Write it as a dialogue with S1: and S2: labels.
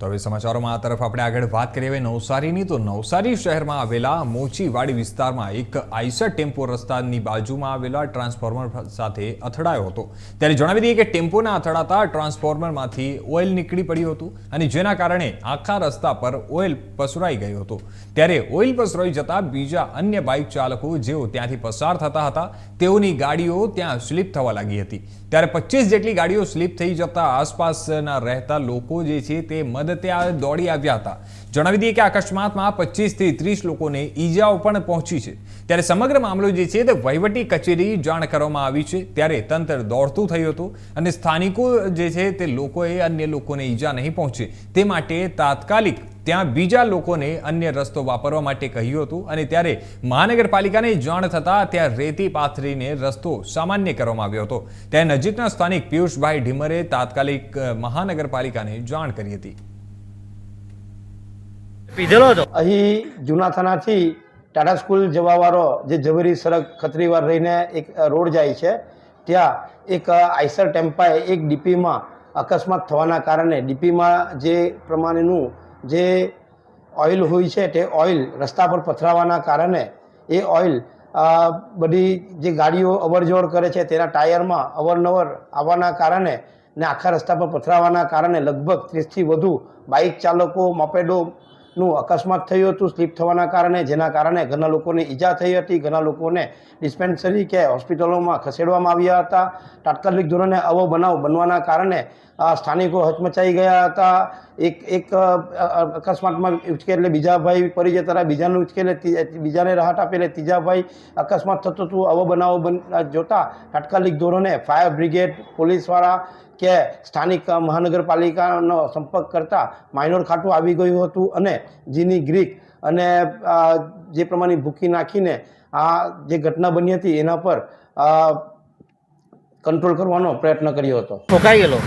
S1: તો હવે સમાચારોમાં આ તરફ આપણે આગળ વાત કરીએ. હવે નવસારીની તો નવસારી શહેરમાં આવેલા મોચીવાડી વિસ્તારમાં એક આઈસર ટેમ્પો રસ્તાની બાજુમાં આવેલા ટ્રાન્સફોર્મર સાથે અથડાયો હતો. ત્યારે જણાવી દઈએ કે ટેમ્પોના અથડાતા ટ્રાન્સફોર્મરમાંથી ઓઇલ નીકળી પડ્યું હતું અને જેના કારણે આખા રસ્તા પર ઓઇલ પસરાઈ ગયું હતું. ત્યારે ઓઇલ પસરાઈ જતા બીજા અન્ય બાઇક ચાલકો જેઓ ત્યાંથી પસાર થતા હતા, તેઓની ગાડીઓ ત્યાં સ્લીપ થવા લાગી હતી. ત્યારે પચીસ જેટલી ગાડીઓ સ્લીપ થઈ જતા આસપાસના રહેતા લોકો જે છે તે મદદે આ દોડી આવ્યા હતા. જણાવી દઈએ કે અકસ્માતમાં પચીસથી ત્રીસ લોકોને ઈજાઓ પણ પહોંચી છે. ત્યારે સમગ્ર મામલો જે છે તે વહીવટી કચેરી જાણ કરવામાં આવી છે. ત્યારે તંત્ર દોડતું થયું હતું અને સ્થાનિકો જે છે તે લોકોએ અન્ય લોકોને ઈજા નહીં પહોંચે. તે માટે તાત્કાલિક ત્યાં બીજા લોકોને અન્ય રસ્તો વાપરવા માટે કહ્યું હતું અને ત્યારે મહાનગરપાલિકાને જાણ થતાં ત્યાં રેતી પાથરીને રસ્તો સામાન્ય કરવામાં આવ્યો હતો. ત્યાં નજીકના સ્થાનિક પિયુષભાઈ ઢીમરે તાત્કાલિક મહાનગરપાલિકાને જાણ કરી હતી.
S2: પીધેલો હતો?
S3: અહીં જૂના થાનાથી ટાટા સ્કૂલ જવાવાળો જે ઝવેરી સડક ખત્રીવાર રહીને એક રોડ જાય છે, ત્યાં એક આઈસર ટેમ્પાએ એક ડીપીમાં અકસ્માત થવાના કારણે ડીપીમાં જે પ્રમાણેનું જે ઓઇલ હોય છે તે ઓઇલ રસ્તા પર પથરાવાના કારણે એ ઓઇલ બધી જે ગાડીઓ અવરજવર કરે છે તેના ટાયરમાં અવરનવર આવવાના કારણે ને આખા રસ્તા પર પથરાવાના કારણે લગભગ ત્રીસથી વધુ બાઇક ચાલકો, મોપેડો નું અકસ્માત થયું હતું, સ્લીપ થવાના કારણે, જેના કારણે ઘણા લોકોને ઈજા થઈ હતી. ઘણા લોકોને ડિસ્પેન્સરી કે હોસ્પિટલોમાં ખસેડવામાં આવ્યા હતા. તાત્કાલિક ધોરણે આવો બનાવ બનવાના કારણે આ સ્થાનિકો હચમચાઈ ગયા હતા. એક એક અકસ્માતમાં ઉચકે એટલે બીજા ભાઈ પડી જતા હતા બીજાને ઉચકે બીજાને રાહત આપે એટલે ત્રીજા ભાઈ અકસ્માત થતો હતું. આવો બનાવો બન, જોતા તાત્કાલિક ધોરણે ફાયર બ્રિગેડ, પોલીસવાળા કે સ્થાનિક મહાનગરપાલિકાનો સંપર્ક કરતા માઇનોર ખાતું આવી ગયું હતું અને જીની ગ્રીક અને જે પ્રમાણે ભૂકી નાખીને આ જે ઘટના બની હતી એના પર કંટ્રોલ કરવાનો પ્રયત્ન કર્યો હતો.
S2: ઠોકાઈ ગયેલો?